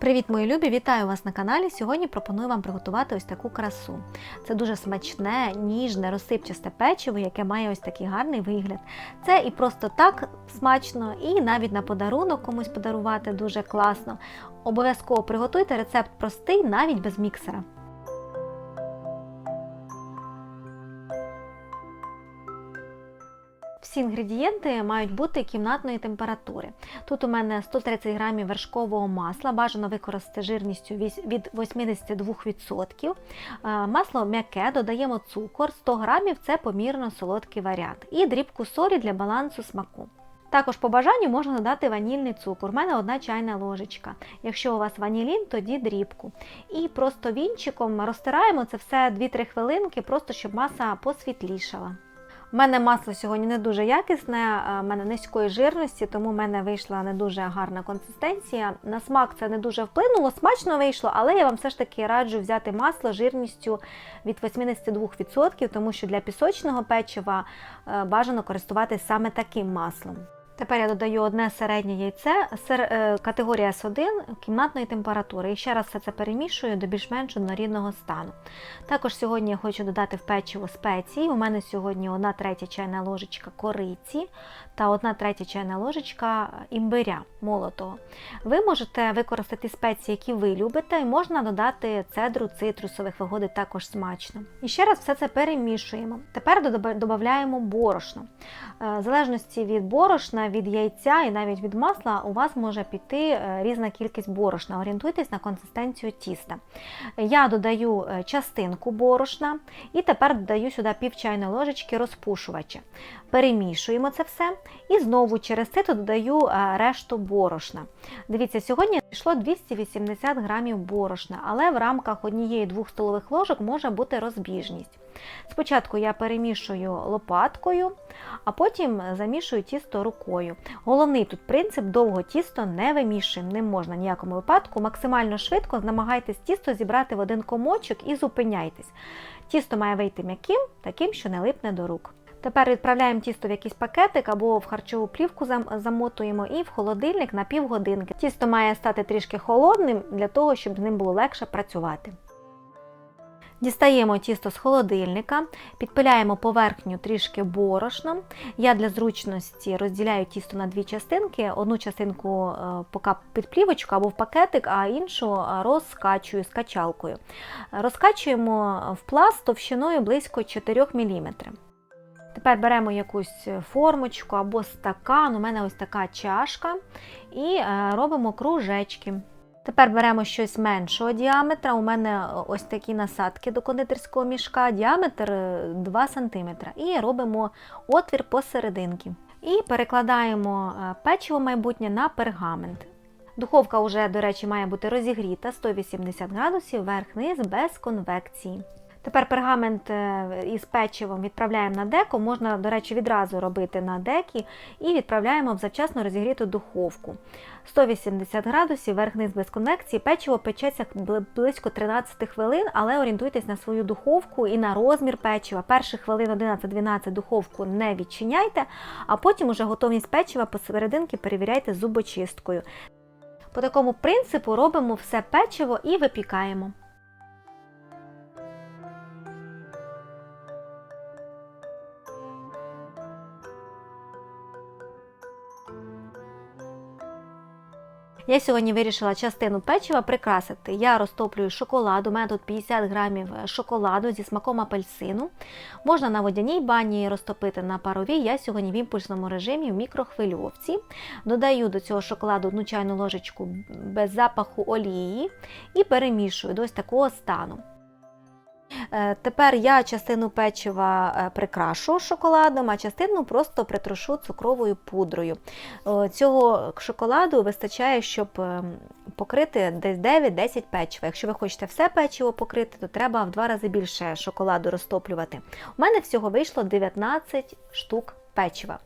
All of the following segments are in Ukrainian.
Привіт, мої любі! Вітаю вас на каналі. Сьогодні пропоную вам приготувати ось таку красу. Це дуже смачне, ніжне, розсипчасте печиво, яке має ось такий гарний вигляд. Це і просто так смачно, і навіть на подарунок комусь подарувати дуже класно. Обов'язково приготуйте рецепт простий, навіть без міксера. Всі інгредієнти мають бути кімнатної температури. Тут у мене 130 грамів вершкового масла, бажано використати жирністю від 82%. Е, масло м'яке, додаємо цукор, 100 грамів це помірно солодкий варіант. І дрібку солі для балансу смаку. Також по бажанню можна додати ванільний цукор. У мене одна чайна ложечка. Якщо у вас ванілін, тоді дрібку. І просто вінчиком розтираємо це все 2-3 хвилинки, просто щоб маса посвітлішала. У мене масло сьогодні не дуже якісне, в мене низької жирності, тому в мене вийшла не дуже гарна консистенція. На смак це не дуже вплинуло, смачно вийшло, але я вам все ж таки раджу взяти масло жирністю від 82%, тому що для пісочного печива е, бажано користуватися саме таким маслом. Тепер я додаю одне середнє яйце, е, категорія С1 кімнатної температури. І ще раз все це перемішую до більш-менш однорідного стану. Також сьогодні я хочу додати в печиво спеції. У мене сьогодні 1 третя чайна ложечка кориці та 1 третя чайна ложечка імбиря молотого. Ви можете використати спеції, які ви любите, і можна додати цедру цитрусових, виходить також смачно. І ще раз все це перемішуємо. Тепер додаємо борошно. Е, в залежності від борошна від яйця і навіть від масла у вас може піти е, різна кількість борошна. Орієнтуйтесь на консистенцію тіста. Я додаю е, частинку борошна і тепер додаю сюди пів чайної ложечки розпушувача. Перемішуємо це все і знову через це додаю е, решту борошна. Дивіться, сьогодні йшло 280 грамів борошна, але в рамках однієї-двох столових ложок може бути розбіжність. Спочатку я перемішую лопаткою, а потім замішую тісто рукою. Головний тут принцип довго тісто не вимішуємо, не можна в ніякому випадку. Максимально швидко намагайтесь тісто зібрати в один комочок і зупиняйтесь. Тісто має вийти м'яким, таким, що не липне до рук. Тепер відправляємо тісто в якийсь пакетик або в харчову плівку замотуємо і в холодильник на півгодинки. Тісто має стати трішки холодним для того, щоб з ним було легше працювати. Дістаємо тісто з холодильника, підпиляємо поверхню трішки борошном. Я для зручності розділяю тісто на дві частинки. Одну частинку е, поки під плівочку або в пакетик, а іншу розкачую з качалкою. Розкачуємо в пласт товщиною близько 4 мм. Тепер беремо якусь формочку або стакан, у мене ось така чашка, і е, робимо кружечки. Тепер беремо щось меншого діаметра. У мене ось такі насадки до кондитерського мішка, діаметр 2 е, см. І робимо отвір посерединки. І перекладаємо е, печиво майбутнє на пергамент. Духовка вже, до речі, має бути розігріта 180 градусів верх-низ без конвекції. Тепер пергамент е, із печивом відправляємо на деко, можна, до речі, відразу робити на декі і відправляємо в завчасно розігріту духовку. 180 градусів, верх-низ без конвекції, печиво печеться близько 13 хвилин, але орієнтуйтесь на свою духовку і на розмір печива. Перших хвилин 11-12 духовку не відчиняйте, а потім уже готовність печива посерединки перевіряйте зубочисткою. По такому принципу робимо все печиво і випікаємо. Я сьогодні вирішила частину печива прикрасити. Я розтоплюю шоколад, у мене тут 50 грамів е, шоколаду зі смаком апельсину. Можна на водяній бані розтопити на паровій. Я сьогодні в імпульсному режимі в мікрохвильовці. Додаю до цього шоколаду одну чайну ложечку без запаху олії і перемішую до ось такого стану. Е, тепер я частину печива е, прикрашу шоколадом, а частину просто притрушу цукровою пудрою. Цього шоколаду вистачає, щоб е, покрити десь 9-10 печива. Якщо ви хочете все печиво покрити, то треба в два рази більше шоколаду розтоплювати. У мене всього вийшло 19 штук печива.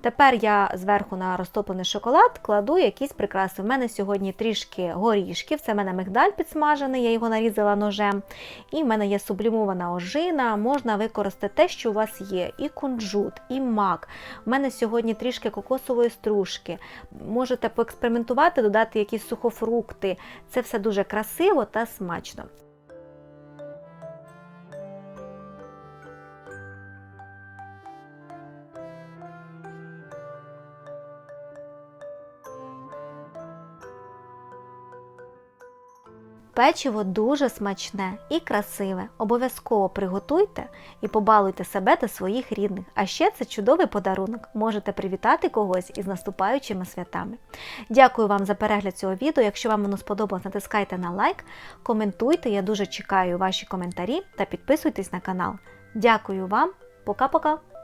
Тепер я зверху на розтоплений шоколад кладу якісь прикраси. У мене сьогодні трішки горішків, це в мене мигдаль підсмажений, я його нарізала ножем. І в мене є сублімована ожина, можна використати те, що у вас є: і кунжут, і мак. У мене сьогодні трішки кокосової стружки. Можете поекспериментувати, додати якісь сухофрукти. Це все дуже красиво та смачно. Печиво дуже смачне і красиве. Обов'язково приготуйте і побалуйте себе та своїх рідних. А ще це чудовий подарунок. Можете привітати когось із наступаючими святами. Дякую вам за перегляд цього відео. Якщо вам воно сподобалось, натискайте на лайк, коментуйте. Я дуже чекаю ваші коментарі та підписуйтесь на канал. Дякую вам, пока-пока!